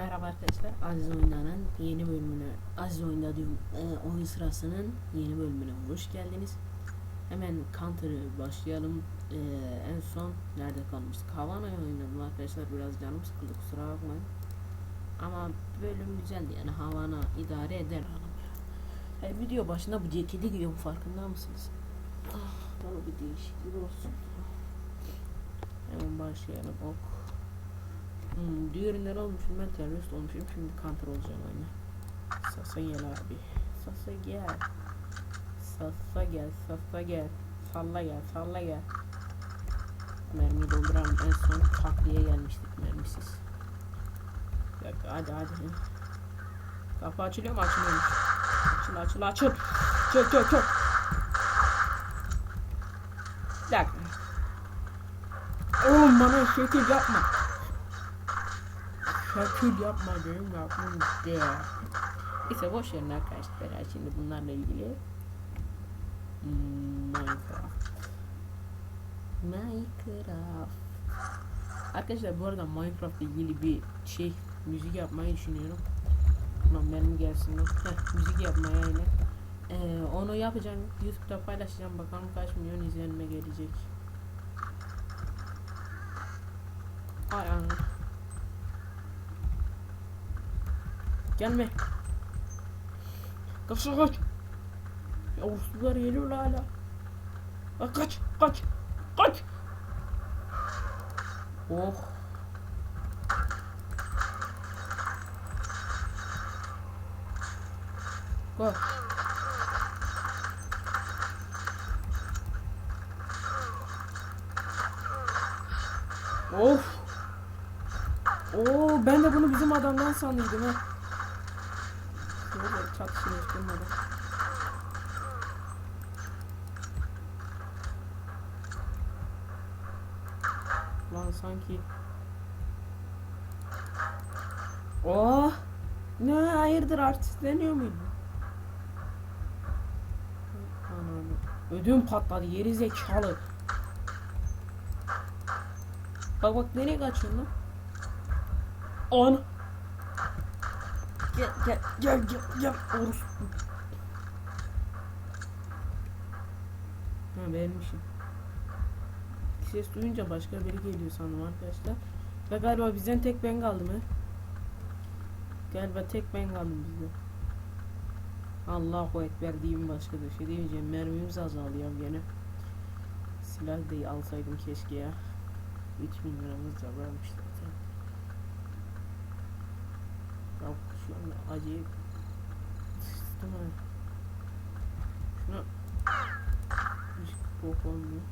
Merhaba arkadaşlar. Aziz Oyunlar'ın yeni bölümüne, Aziz Oyunda diyorum, e, oyun sırasının yeni bölümüne hoş geldiniz. Hemen Counter'ı başlayalım. E, en son nerede kalmıştık? Havana'yı oynadım arkadaşlar. Biraz canım sıkıldı kusura bakmayın. Ama bölüm güzeldi yani Havana idare eder hanım ya. Her video başında bu ceketi giyiyorum farkında mısınız? Ah, bana bir değişiklik olsun. Hemen başlayalım. Ok. Hmm, diğerinden olmuşum ben terörist olmuşum şimdi counter olacağım aynı. Sasa gel abi. Sasa gel. Sasa gel, sasa gel. Salla gel, salla gel. Mermiyi dolduralım. En son takliye gelmiştik mermisiz. Dakika, hadi hadi. Kapı açılıyor mu? Açılıyormuş. Açıl açıl açıl. Çök çök çök. Bir dakika. Oğlum bana şekil yapma. Şekil yapma benim yapmam de. Neyse boş verin arkadaşlar. Şimdi bunlarla ilgili Minecraft. Minecraft. Arkadaşlar bu arada Minecraft ile ilgili bir şey müzik yapmayı düşünüyorum. Lan benim gelsin lan. Heh, müzik yapmaya yine. Ee, onu yapacağım. YouTube'da paylaşacağım. Bakalım kaç milyon izlenme gelecek. Ay ay. Gelme. Kaç kaç. Yavuzlular geliyor hala. Lan kaç kaç kaç. Oh. Bak. Of. Oo ben de bunu bizim adamdan sandıydım ha. Şöyle çatışın üstünde. Lan sanki Oh Ne hayırdır artistleniyor muydun? Anam Ödüm patladı yeri zekalı Bak bak nereye kaçıyorsun lan? An Gel gel gel gel gel Orus Ha vermişim ses duyunca başka biri geliyor sandım arkadaşlar. Ve galiba bizden tek ben kaldım he. Galiba tek ben kaldım bizde. Allahu Ekber diyeyim başka da şey diyeceğim. Mermimiz azalıyor gene. Silah da alsaydım keşke ya. 3000 liramız da varmış zaten. Ya şu an acayip sıçtım ha. Şuna hiç bok olmuyor.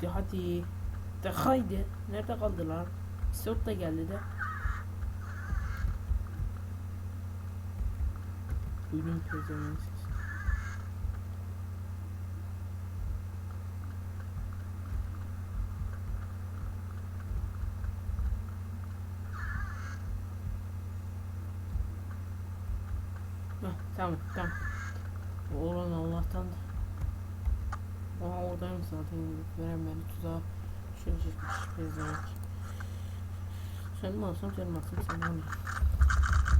De hadi. De haydi. Nerede kaldılar? Sort da geldi de. Buyurun pezevenksiz. Heh, tamam tamam. Oğlan Allah'tan da. Aa oradayım zaten veren beni tuzağa şöyle çekmiş pezevenk. Sen mi alsam sen mi alsam sen mi?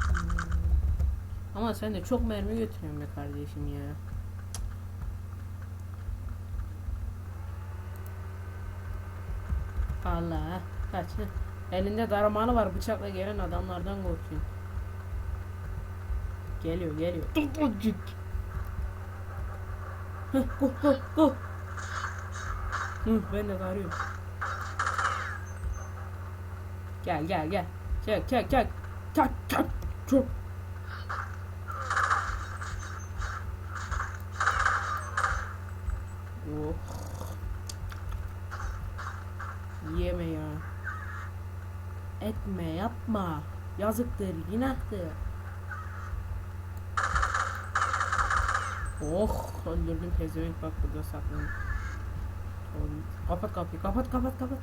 Hmm. Ama sen de çok mermi götürüyorsun be kardeşim ya. Allah kaç Elinde darmanı var bıçakla gelen adamlardan korkuyorsun. Geliyor geliyor. Heh, go go go. Hı, ben de arıyorum. Gel gel gel. Çek çek çek. Çek çek. Çek. Oh. Yeme ya. Etme yapma. Yazıktır, günahtır. Oh, öldürdüm pezevenk bak burada saklanıyor. Kapat kapıyı, kapat kapat kapat.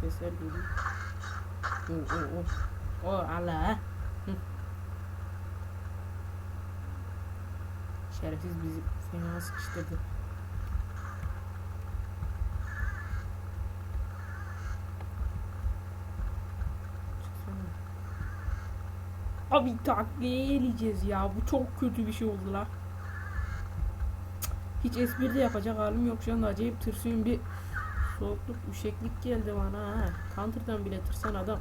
Sesler geliyor. Oh oh oh. Oh Allah. Şerefsiz bizi fena sıkıştırdı. Abi takviye eleyeceğiz ya. Bu çok kötü bir şey oldu la. Hiç espri de yapacak halim yok şu anda acayip tırsıyorum bir soğukluk üşeklik geldi bana ha. Counter'dan bile tırsan adam.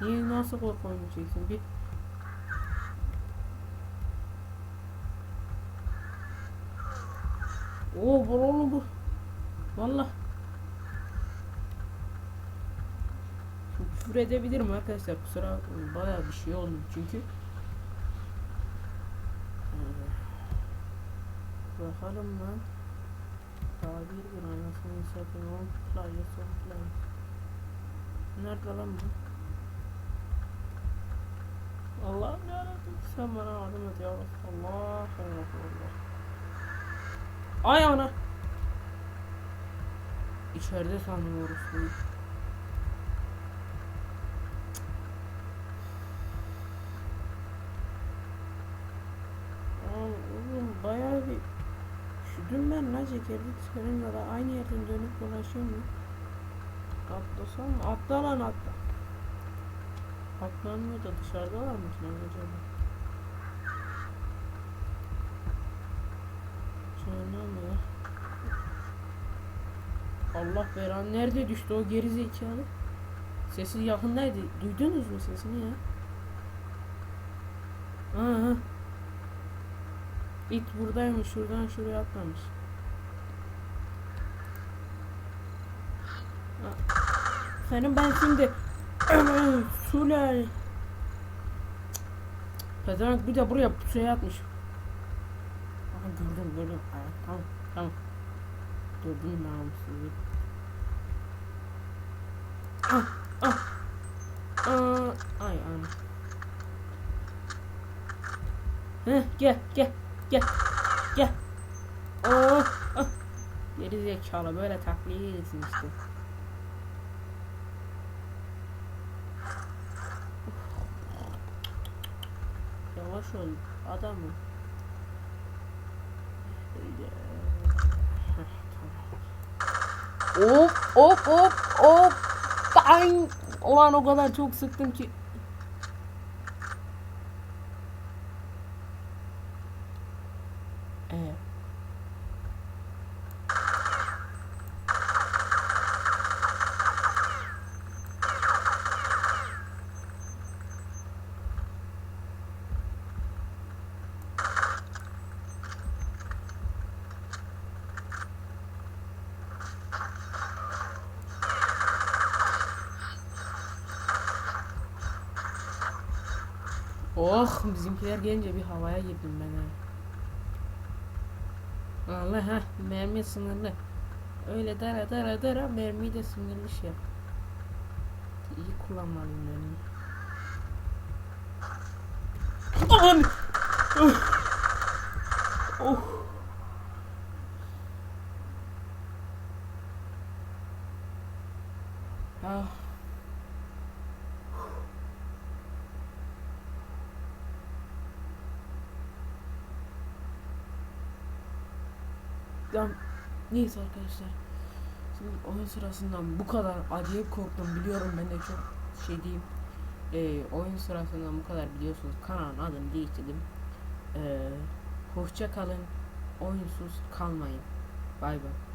Niye nasıl korku oynayacaksın bir Oo bol oğlum bu. Valla. Şimdi küfür edebilirim arkadaşlar kusura bakmayın. Baya bir şey oldu çünkü. Ee, Bakalım lan. Tabir bir anasını satın on playa son playa. Nerede lan bu? Allah'ım yarabbim sen bana yardım et ya Allah Allah. Ay ana. İçeride sandım orospuyu. Aa, Oğlum bayağı bir üşüdüm ben la ceketi çıkarınca da aynı yerden dönüp dolaşıyorum ya. Atlasam mı? Atla lan atla. Atlanmıyor da dışarıdalar mı ki acaba? Cehennem ya. Allah beran nerede düştü o geri zekalı? Sesi yakındaydı. Duydunuz mu sesini ya? Aha. İt buradaymış. Şuradan şuraya atlamış. Senin ben şimdi Sule Pezevenk bir de buraya şey atmış. Aha gördüm gördüm. Aa, tamam tamam. Gördüm namussuz. Ah ah. Aa, ay ana. Heh, gel gel gel gel. Oh, ah. Geri zekalı böyle takliye edilsin işte. Yavaş ol adamım. Hop hop hop hop. Bang! Ulan o kadar çok sıktım ki. Oh bizimkiler gelince bir havaya girdim ben ha. Allah ha mermi sınırlı. Öyle dara dara dara mermiyi de sınırlı şey yap. İyi kullanmalıyım mermiyi. Aman! Oh! Oh! Ah. Ya neyse arkadaşlar. Şimdi oyun sırasından bu kadar acayip korktum biliyorum ben de çok şey diyeyim. Ee, oyun sırasından bu kadar biliyorsunuz kanalın adını değiştirdim. Ee, hoşça kalın. Oyunsuz kalmayın. Bay bay.